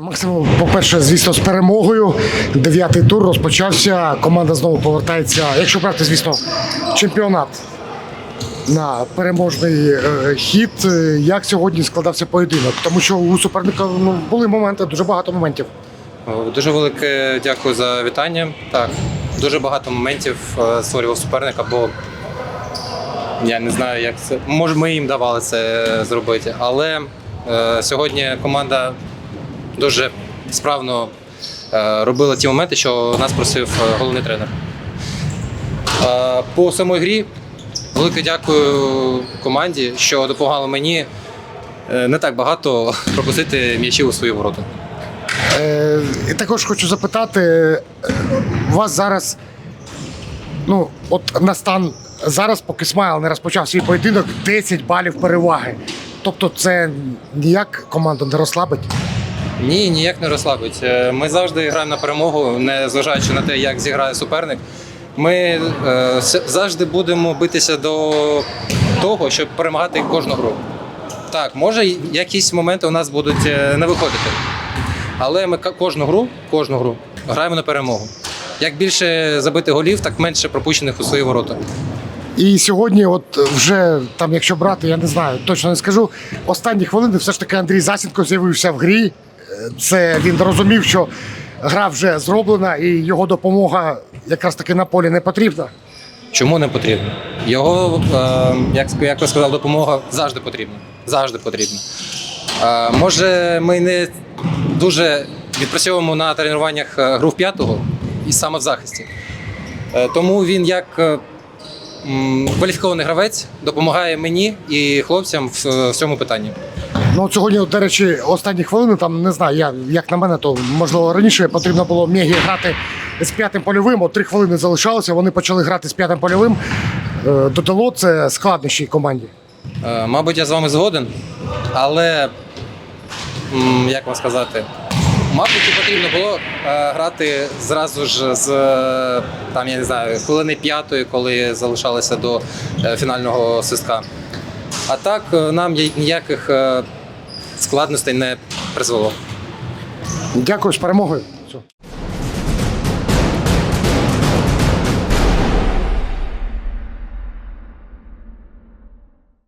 Максимум, по-перше, звісно, з перемогою. Дев'ятий тур розпочався. Команда знову повертається. Якщо брати, звісно, чемпіонат на переможний е, хід. Е, Як сьогодні складався поєдинок? Тому що у суперника ну, були моменти, дуже багато моментів. Дуже велике дякую за вітання. Так, дуже багато моментів е, створював суперника, бо я не знаю, як це. Може, ми їм давали це зробити. Але е, сьогодні команда дуже справно е, робила ті моменти, що нас просив е, головний тренер. Е, по самій грі велике дякую команді, що допомагала мені не так багато пропустити м'ячів у свої ворота. Е, також хочу запитати, у вас зараз, ну, от на стан зараз, поки Смайл не розпочав свій поєдинок, 10 балів переваги. Тобто це ніяк команду не розслабить. Ні, ніяк не розслабить. Е, Ми завжди граємо на перемогу, не зважаючи на те, як зіграє суперник. Ми е, завжди будемо битися до того, щоб перемагати кожну гру. Так, може, якісь моменти у нас будуть е, не виходити. Але ми кожну гру, кожну гру граємо на перемогу. Як більше забити голів, так менше пропущених у свої ворота. І сьогодні, от вже там, якщо брати, я не знаю, точно не скажу. Останні хвилини все ж таки Андрій Засідко з'явився в грі. Це він розумів, що гра вже зроблена, і його допомога якраз таки на полі не потрібна. Чому не потрібно? Його, е, як, як ви сказав, допомога завжди потрібна. Завжди потрібна. Е, може, ми не дуже відпрацьовуємо на тренуваннях е, гру в п'ятого і саме в захисті. Тому він, як кваліфікований гравець, допомагає мені і хлопцям в цьому питанні. Ну сьогодні, до речі, останні хвилини, там не знаю, я, як на мене, то можливо раніше потрібно було Мегі грати з п'ятим польовим. От три хвилини залишалося. Вони почали грати з п'ятим польовим. Е, Додало це складнощі команді. Е, Мабуть, я з вами згоден, але як вам сказати, мабуть, потрібно було е, грати зразу ж з там, я не знаю, хвилини п'ятої, коли залишалося до фінального свистка. А так нам ніяких складностей не призвело. Дякую з перемогою.